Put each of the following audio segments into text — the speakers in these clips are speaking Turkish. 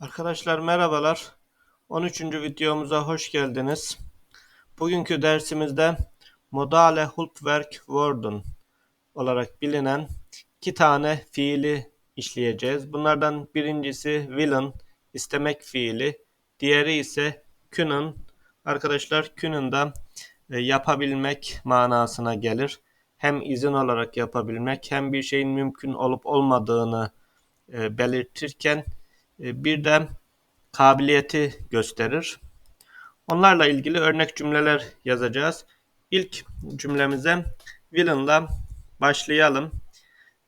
Arkadaşlar merhabalar. 13. videomuza hoş geldiniz. Bugünkü dersimizde modale hulpwerk worden olarak bilinen iki tane fiili işleyeceğiz. Bunlardan birincisi willen, istemek fiili. Diğeri ise können. Arkadaşlar können de e, yapabilmek manasına gelir. Hem izin olarak yapabilmek hem bir şeyin mümkün olup olmadığını e, belirtirken bir de kabiliyeti gösterir. Onlarla ilgili örnek cümleler yazacağız. İlk cümlemize will'ınla başlayalım.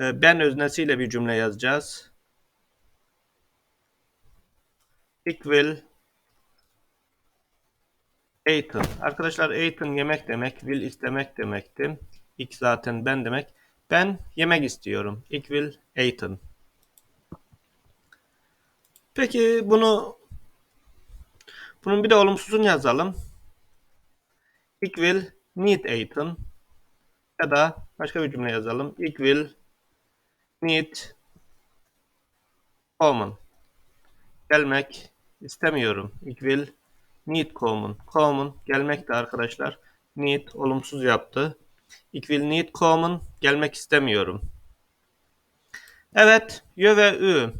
E, ben öznesiyle bir cümle yazacağız. Ik will eten. Arkadaşlar eten yemek demek, will istemek demekti. Ik zaten ben demek. Ben yemek istiyorum. Ik will eten. Peki bunu bunun bir de olumsuzunu yazalım. Will need eten ya da başka bir cümle yazalım. Will need common. Gelmek istemiyorum. Will need common. Common gelmek de arkadaşlar need olumsuz yaptı. Will need common gelmek istemiyorum. Evet, yö ve ü.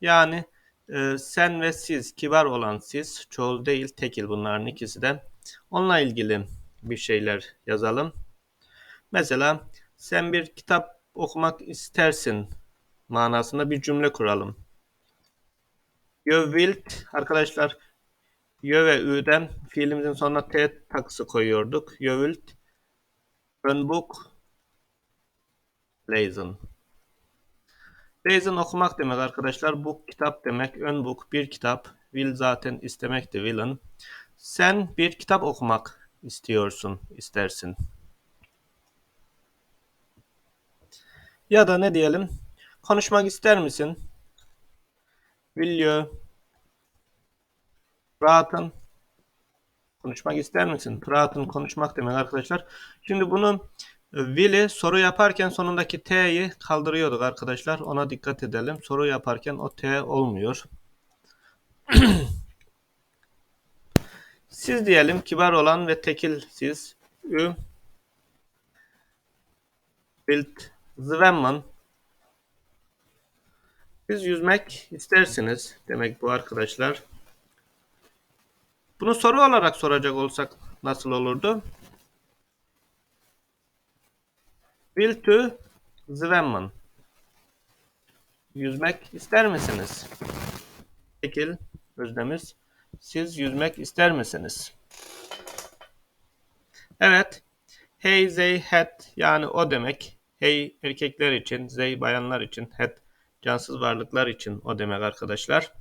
Yani e, sen ve siz, kibar olan siz, çoğul değil tekil bunların ikisi de. Onunla ilgili bir şeyler yazalım. Mesela sen bir kitap okumak istersin manasında bir cümle kuralım. You wilt arkadaşlar Yö ve Ü'den fiilimizin sonuna T takısı koyuyorduk. You wilt ön book lesen. Lesen okumak demek arkadaşlar. Book kitap demek. Ön book bir kitap. Will zaten istemekti will'ın. Sen bir kitap okumak istiyorsun, istersin. Ya da ne diyelim? Konuşmak ister misin? Will you praten? Konuşmak ister misin? Praten konuşmak demek arkadaşlar. Şimdi bunu will'i soru yaparken sonundaki t'yi kaldırıyorduk arkadaşlar. Ona dikkat edelim. Soru yaparken o t olmuyor. siz diyelim kibar olan ve tekil siz. Ü Bild zwemmen siz yüzmek istersiniz demek bu arkadaşlar. Bunu soru olarak soracak olsak nasıl olurdu? Will to zwemmen. Yüzmek ister misiniz? Tekil özdemiz. Siz yüzmek ister misiniz? Evet. Hey they had yani o demek. Hey erkekler için, they bayanlar için, had cansız varlıklar için o demek arkadaşlar.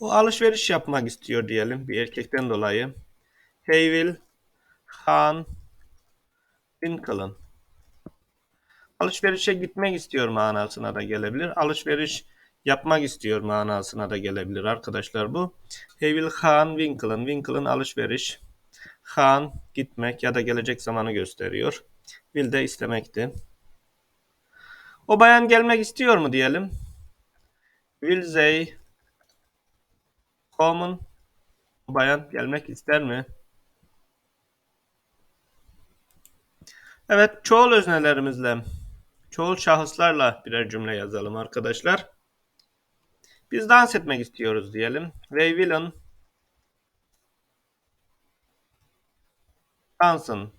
O alışveriş yapmak istiyor diyelim bir erkekten dolayı. Hey will Han Winkle'ın. Alışverişe gitmek istiyor manasına da gelebilir. Alışveriş yapmak istiyor manasına da gelebilir arkadaşlar bu. He will Han Winkle'ın. Winkle'ın alışveriş. Han gitmek ya da gelecek zamanı gösteriyor. Will de istemekti. O bayan gelmek istiyor mu diyelim. Will they come? O bayan gelmek ister mi? Evet, çoğul öznelerimizle, çoğul şahıslarla birer cümle yazalım arkadaşlar. Biz dans etmek istiyoruz diyelim. They will'ın dansın.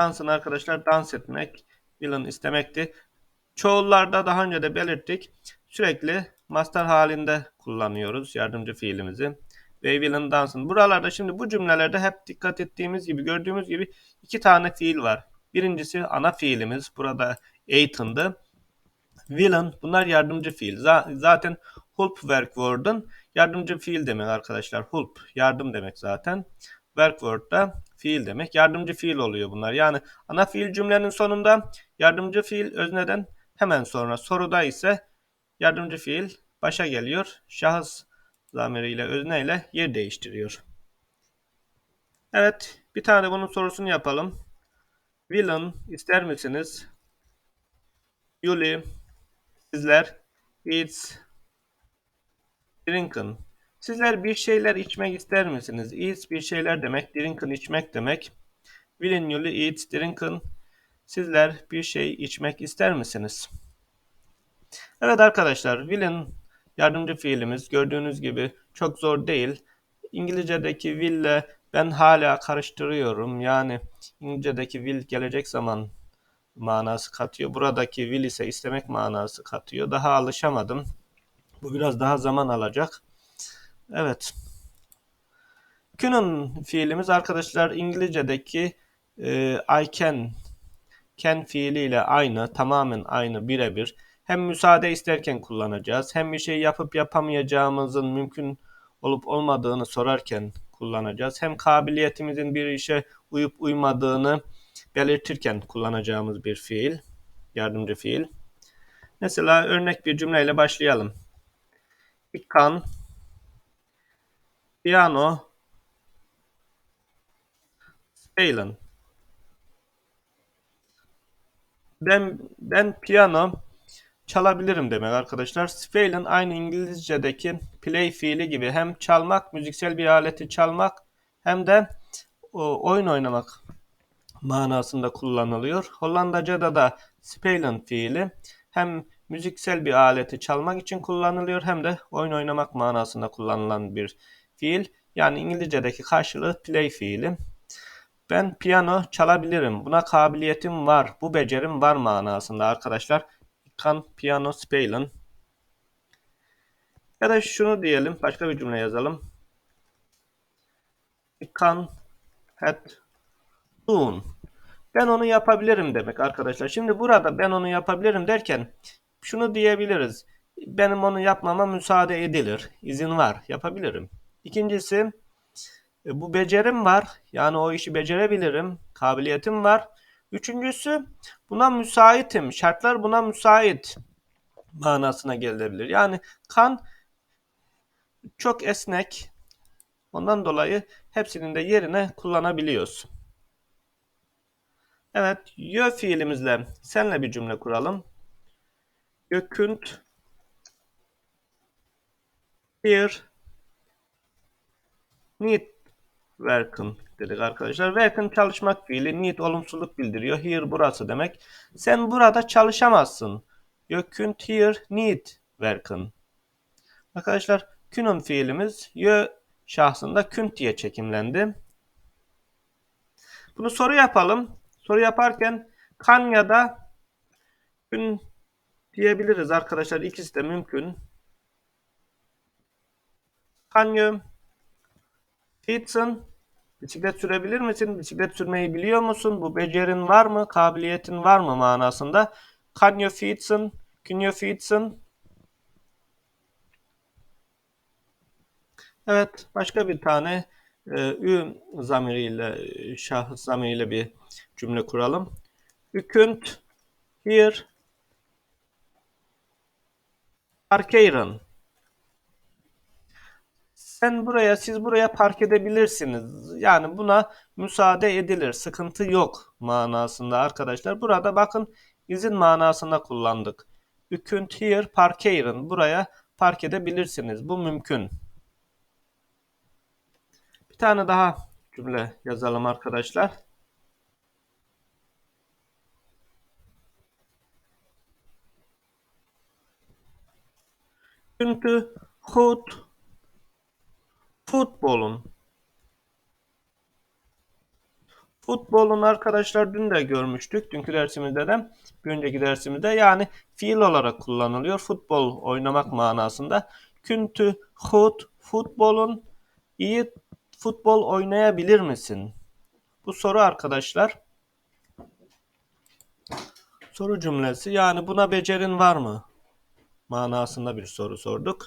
Dansın arkadaşlar dans etmek. Will'ın istemekti. Çoğullarda daha önce de belirttik. Sürekli master halinde kullanıyoruz yardımcı fiilimizi. They will'ın dansın. Buralarda şimdi bu cümlelerde hep dikkat ettiğimiz gibi gördüğümüz gibi iki tane fiil var. Birincisi ana fiilimiz. Burada eğitimdi. Villain bunlar yardımcı fiil. Zaten hulp work word'un yardımcı fiil demek arkadaşlar. Hulp yardım demek zaten. Work word da fiil demek. Yardımcı fiil oluyor bunlar. Yani ana fiil cümlenin sonunda yardımcı fiil özneden hemen sonra soruda ise yardımcı fiil başa geliyor. Şahıs zamiriyle özneyle yer değiştiriyor. Evet bir tane bunun sorusunu yapalım. Villain ister misiniz? Yuli sizler eats, drinken. Sizler bir şeyler içmek ister misiniz? Eats bir şeyler demek, drinken içmek demek. Willin you eat, drinken. Sizler bir şey içmek ister misiniz? Evet arkadaşlar, will'in yardımcı fiilimiz gördüğünüz gibi çok zor değil. İngilizce'deki will ile ben hala karıştırıyorum. Yani İngilizce'deki will gelecek zaman manası katıyor. Buradaki will ise istemek manası katıyor. Daha alışamadım. Bu biraz daha zaman alacak. Evet. Couldn't fiilimiz arkadaşlar İngilizce'deki e, I can can fiiliyle aynı, tamamen aynı, birebir. Hem müsaade isterken kullanacağız, hem bir şey yapıp yapamayacağımızın mümkün olup olmadığını sorarken kullanacağız. Hem kabiliyetimizin bir işe uyup uymadığını belirtirken kullanacağımız bir fiil, yardımcı fiil. Mesela örnek bir cümleyle başlayalım. Ich kann Piano spielen. Ben ben piyano çalabilirim demek arkadaşlar. Spielen aynı İngilizce'deki play fiili gibi hem çalmak, müziksel bir aleti çalmak hem de o, oyun oynamak manasında kullanılıyor. Hollandaca'da da spelen fiili hem müziksel bir aleti çalmak için kullanılıyor hem de oyun oynamak manasında kullanılan bir fiil. Yani İngilizce'deki karşılığı play fiili. Ben piyano çalabilirim. Buna kabiliyetim var. Bu becerim var manasında arkadaşlar. Kan piyano spielen. Ya da şunu diyelim. Başka bir cümle yazalım. Kann het tun. Ben onu yapabilirim demek arkadaşlar. Şimdi burada ben onu yapabilirim derken şunu diyebiliriz. Benim onu yapmama müsaade edilir. İzin var. Yapabilirim. İkincisi e, bu becerim var. Yani o işi becerebilirim. Kabiliyetim var. Üçüncüsü buna müsaitim. Şartlar buna müsait manasına gelebilir. Yani kan çok esnek. Ondan dolayı hepsinin de yerine kullanabiliyoruz. Evet, yö fiilimizle senle bir cümle kuralım. Gökünt here need work'ın dedik arkadaşlar. Work'ın çalışmak fiili need olumsuzluk bildiriyor. Here burası demek. Sen burada çalışamazsın. You couldn't here need work'ın. Arkadaşlar künün fiilimiz you şahsında künt diye çekimlendi. Bunu soru yapalım. Soru yaparken kan ya da kün diyebiliriz arkadaşlar. İkisi de mümkün. Can you Fitson, bisiklet sürebilir misin? Bisiklet sürmeyi biliyor musun? Bu becerin var mı? Kabiliyetin var mı manasında? Can you Fitson? Can you Fitson? Evet, başka bir tane e, ü zamiriyle, şahıs zamiriyle bir cümle kuralım. You couldn't hear parkeren. Sen buraya, siz buraya park edebilirsiniz. Yani buna müsaade edilir. Sıkıntı yok manasında arkadaşlar. Burada bakın izin manasında kullandık. You couldn't here parkeren. Buraya park edebilirsiniz. Bu mümkün. Bir tane daha cümle yazalım arkadaşlar. Çünkü hut futbolun Futbolun arkadaşlar dün de görmüştük. Dünkü dersimizde de bir önceki dersimizde yani fiil olarak kullanılıyor. Futbol oynamak manasında. Küntü hut futbolun iyi futbol oynayabilir misin? Bu soru arkadaşlar. Soru cümlesi yani buna becerin var mı? Manasında bir soru sorduk.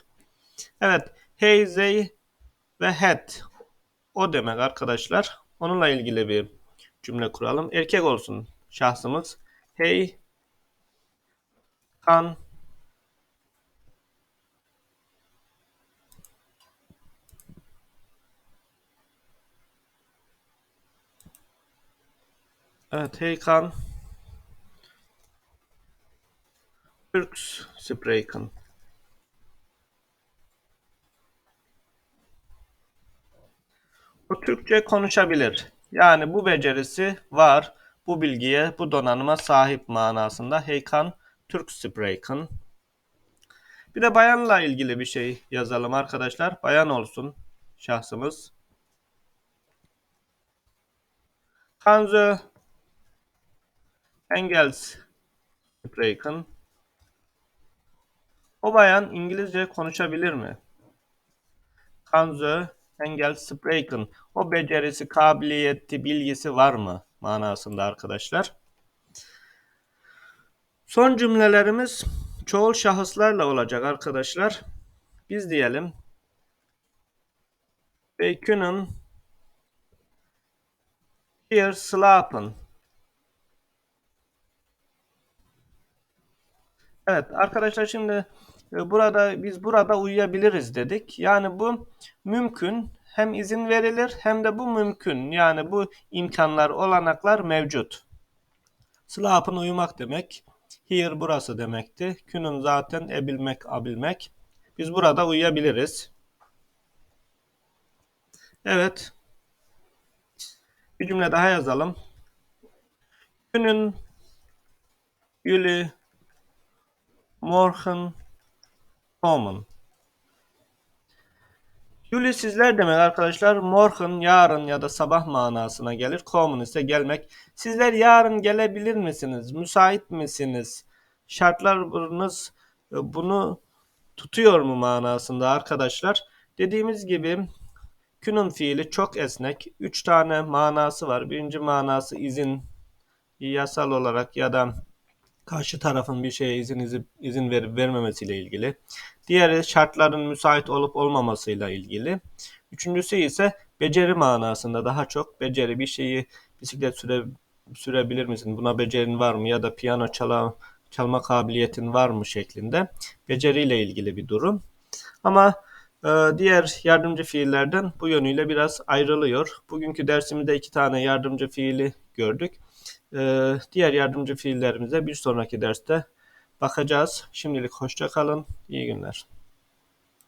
Evet. Hey they ve had o demek arkadaşlar. Onunla ilgili bir cümle kuralım. Erkek olsun şahsımız. Hey kan Evet, hey kan Türks spreken. Türkçe konuşabilir. Yani bu becerisi var. Bu bilgiye, bu donanıma sahip manasında. Heykan Türk spreken. Bir de bayanla ilgili bir şey yazalım arkadaşlar. Bayan olsun şahsımız. Kanzu Engels spreken. O bayan İngilizce konuşabilir mi? Kanzu Engels spreken. O becerisi, kabiliyeti, bilgisi var mı? Manasında arkadaşlar. Son cümlelerimiz çoğul şahıslarla olacak arkadaşlar. Biz diyelim. Kunnen hier slapen. Evet arkadaşlar şimdi burada biz burada uyuyabiliriz dedik. Yani bu mümkün. Hem izin verilir hem de bu mümkün. Yani bu imkanlar, olanaklar mevcut. Slapen uyumak demek. Here burası demekti. Künün zaten ebilmek, abilmek. Biz burada uyuyabiliriz. Evet. Bir cümle daha yazalım. Künün Juli morgen kommen. Juli sizler demek arkadaşlar. Morgen yarın ya da sabah manasına gelir. Kommen ise gelmek. Sizler yarın gelebilir misiniz? Müsait misiniz? Şartlarınız e, bunu tutuyor mu manasında arkadaşlar. Dediğimiz gibi künün fiili çok esnek. Üç tane manası var. Birinci manası izin yasal olarak ya da karşı tarafın bir şeye izin izin, verip vermemesiyle ilgili. Diğeri şartların müsait olup olmamasıyla ilgili. Üçüncüsü ise beceri manasında daha çok beceri bir şeyi bisiklet süre, sürebilir misin? Buna becerin var mı? Ya da piyano çala, çalma kabiliyetin var mı şeklinde beceriyle ilgili bir durum. Ama e, diğer yardımcı fiillerden bu yönüyle biraz ayrılıyor. Bugünkü dersimizde iki tane yardımcı fiili gördük. E, diğer yardımcı fiillerimize bir sonraki derste bakacağız. Şimdilik hoşça kalın. İyi günler.